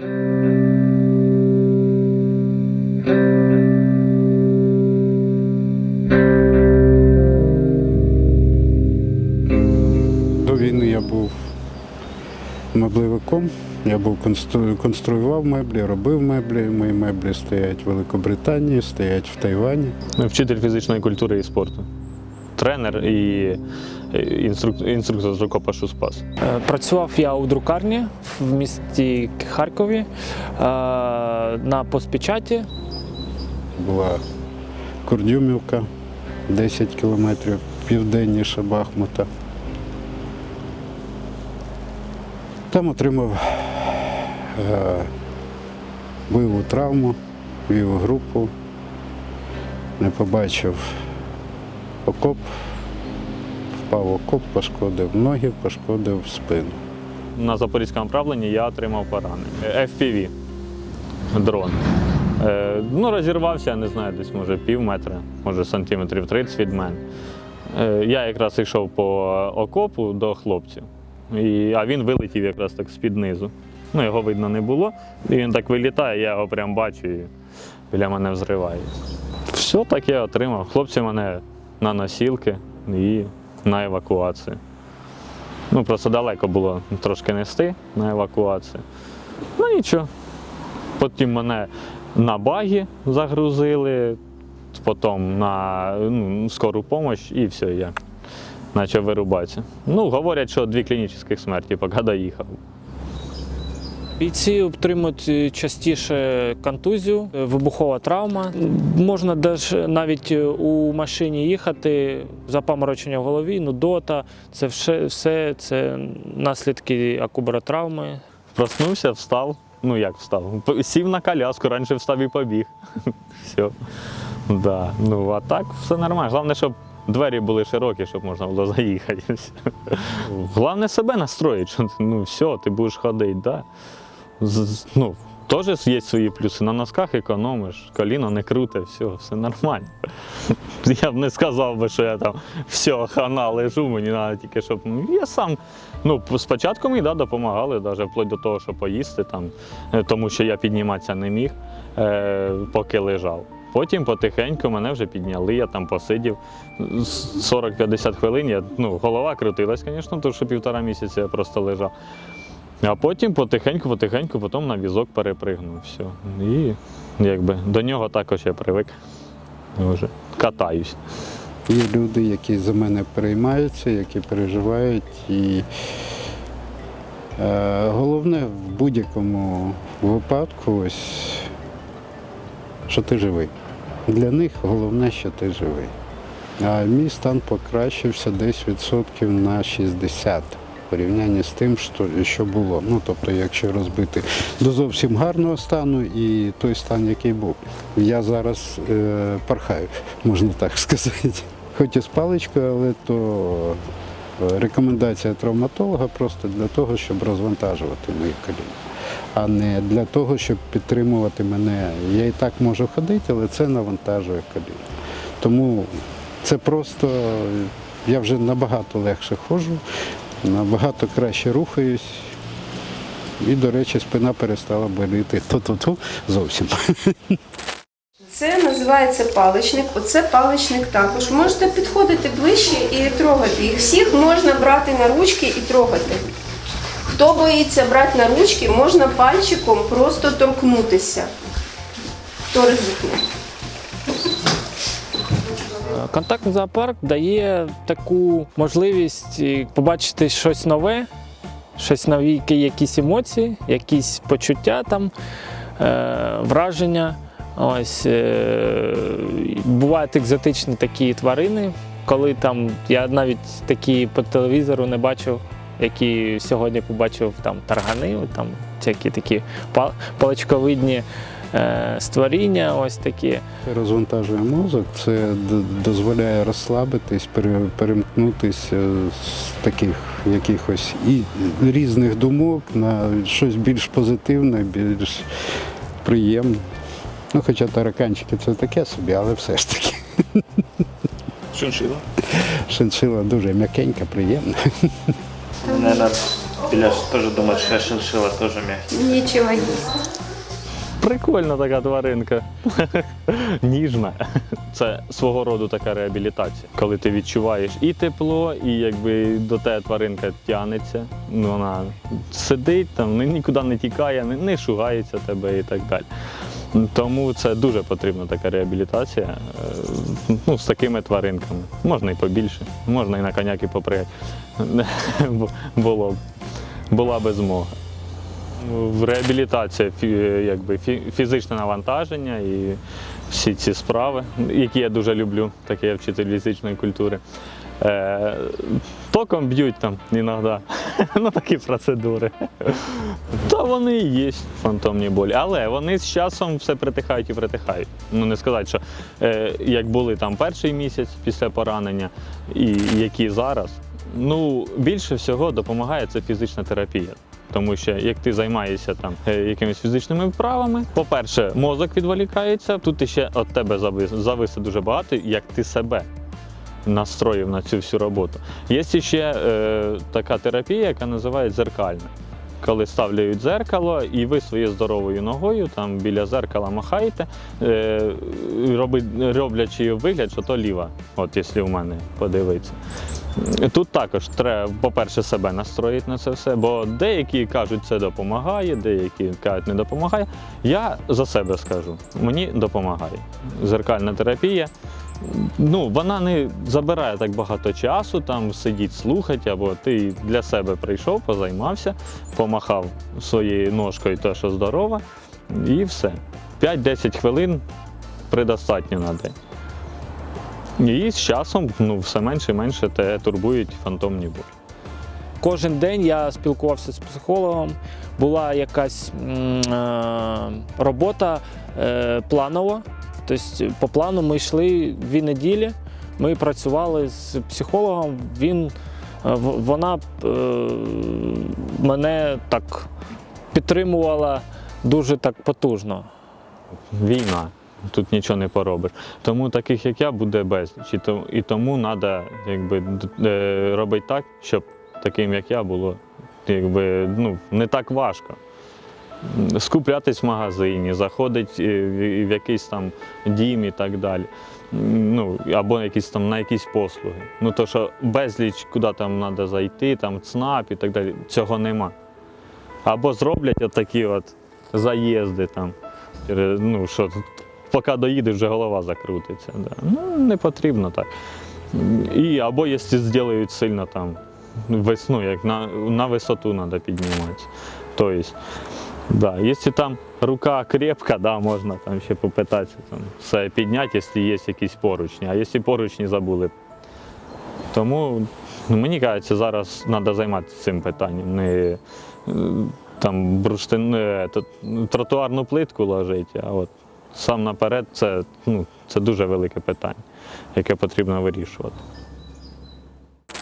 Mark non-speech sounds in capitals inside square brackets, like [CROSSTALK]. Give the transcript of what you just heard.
До війни я був меблевиком. Я був констру... конструював меблі, робив меблі. Мої меблі стоять в Великобританії, стоять в Тайвані. Вчитель фізичної культури і спорту. Тренер і інструк- інструктор з рукопашу спас. Е, Працював я у друкарні в місті Харкові е, на постпечаті. Була Курдюмівка, 10 кілометрів південніше Бахмута. Там отримав е, бойову травму, вів групу, не побачив окоп, впав окоп, пошкодив ноги, пошкодив спину. На запорізькому направленні я отримав поранення. FPV дрон. Е, ну, розірвався, я не знаю, десь може пів метра, може сантиметрів 30 від мене. Е, я якраз йшов по окопу до хлопців, і, а він вилетів якраз так з-під низу. Ну, його видно не було. І він так вилітає, я його прям бачу і біля мене взриває. Все так я отримав. Хлопці мене на носілки і на евакуацію. Ну, просто далеко було трошки нести на евакуацію. Ну нічого. Потім мене на багі загрузили, потім на ну, скору допомогу і все, я почав вирубатися. Ну, говорять, що дві клінічних смерті, поки доїхав. Бійці отримують е, частіше контузію, е, вибухова травма. Можна навіть е, у машині їхати, запаморочення в голові, нудота. Це все, все це наслідки акубаротравми. Проснувся, встав. Ну як встав? Сів на коляску, раніше встав і побіг. [LAUGHS] Все. Да. Ну, а так все нормально. Головне, щоб двері були широкі, щоб можна було заїхати. [LAUGHS] Головне себе настроїти, що ну все, ти будеш ходити. Да? Ну, Теж є свої плюси. На носках економиш, коліно не круте, все, все нормально. [LAUGHS] Я б не сказав би, що я там все, хана лежу, мені треба тільки, щоб. ну, Я сам Ну, спочатку мені да, допомагали, навіть вплоть до того, що поїсти, там, е, тому що я підніматися не міг, е, поки лежав. Потім потихеньку мене вже підняли, я там посидів 40-50 хвилин. Я, ну, голова крутилась, звісно, тому що півтора місяця я просто лежав. А потім потихеньку, потихеньку, потім на візок перепригнув. Все. І якби до нього також я привик. Вже катаюсь. Є люди, які за мене переймаються, які переживають. І е, головне в будь-якому випадку, ось, що ти живий. Для них головне, що ти живий. А мій стан покращився десь відсотків на 60 в порівнянні з тим, що, що було. Ну, тобто, якщо розбити до зовсім гарного стану і той стан, який був. Я зараз е, пархаю, можна так сказати. Хоч і з паличкою, але то е, рекомендація травматолога просто для того, щоб розвантажувати мої коліна, а не для того, щоб підтримувати мене. Я і так можу ходити, але це навантажує коліна. Тому це просто я вже набагато легше ходжу, набагато краще рухаюсь. І, до речі, спина перестала боліти ту-ту-ту зовсім. Це називається паличник. Оце паличник також. Можете підходити ближче і трогати. Їх всіх можна брати на ручки і трогати. Хто боїться брати на ручки, можна пальчиком просто торкнутися. Хто ризикне? Контактний зоопарк дає таку можливість е, побачити щось нове, щось нові, якісь емоції, якісь почуття там, е, враження. Ось е, бувають екзотичні такі тварини, коли там я навіть такі по телевізору не бачив, які сьогодні побачив там таргани, там всякі такі пал- паличковидні створіння, ось такі. Розвантажує мозок, це дозволяє розслабитись, перемкнутися з таких якихось і різних думок на щось більш позитивне, більш приємне. Ну, хоча тараканчики це таке собі, але все ж таки. Шиншила. Шиншила дуже м'якенька, приємна. Наверное, Или ж тоже думают, что шиншилла тоже мягкий. Нічого їсть. Прикольна така тваринка. [LAUGHS] Ніжна. Це свого роду така реабілітація. Коли ти відчуваєш і тепло, і якби до тебе тваринка тягнеться. Ну, Вона сидить там, нікуди не тікає, не, шугається тебе і так далі. Тому це дуже потрібна така реабілітація е, ну, з такими тваринками. Можна і побільше, можна і на коняки попригати. [LAUGHS] Було б, була би змога. Реабілітація фі- якби, фізичне навантаження і всі ці справи, які я дуже люблю, так я вчитель фізичної культури. Е, током б'ють там іноді. [LAUGHS] ну такі процедури. Та вони і є фантомні болі. Але вони з часом все притихають і притихають. Ну не сказати, що е, як були там перший місяць після поранення, і які зараз. Ну, більше всього допомагає це фізична терапія. Тому що як ти займаєшся там е, якимись фізичними вправами, по-перше, мозок відволікається, тут ще від тебе зависе дуже багато, як ти себе настроїв на цю всю роботу. Є ще е, така терапія, яка називається дзеркальна. Коли ставлять дзеркало, і ви своєю здоровою ногою там біля дзеркала махаєте, е, роблячи вигляд, що то ліва, от якщо в мене подивитися. Тут також треба, по-перше, себе настроїти на це все, бо деякі кажуть, це допомагає, деякі кажуть, не допомагає. Я за себе скажу, мені допомагає. Зеркальна терапія. Ну, вона не забирає так багато часу, там сидіть, слухати, або ти для себе прийшов, позаймався, помахав своєю ножкою, те, що здорова, і все. 5-10 хвилин предостатньо на день. І з часом ну, все менше і менше те турбують фантомні болі. Кожен день я спілкувався з психологом, була якась м, е, робота е, планова. Тобто по плану ми йшли дві неділі, ми працювали з психологом, він, е, вона е, мене так підтримувала дуже так потужно. Війна. Тут нічого не поробиш. Тому таких, як я, буде безліч. І, то, і тому треба якби, е, робити так, щоб таким, як я, було якби, ну, не так важко. Скуплятись в магазині, заходить е, в якийсь там дім і так далі. Ну, або якісь там на якісь послуги. Ну то що безліч, куди там треба зайти, там ЦНАП і так далі, цього нема. Або зроблять отакі от заїзди там. Ну, що поки доїдеш, вже голова закрутиться. Да. Ну, не потрібно так. І або якщо зроблять сильно там весну, як на, на висоту треба підніматися. Тобто, да, якщо там рука крепка, да, можна там ще попитатися там, все підняти, якщо є якісь поручні, а якщо поручні забули. Тому ну, мені кажеться, зараз треба займатися цим питанням. Не е, там бурштин, е, тротуарну плитку ложити, а от сам наперед це, ну, це дуже велике питання, яке потрібно вирішувати.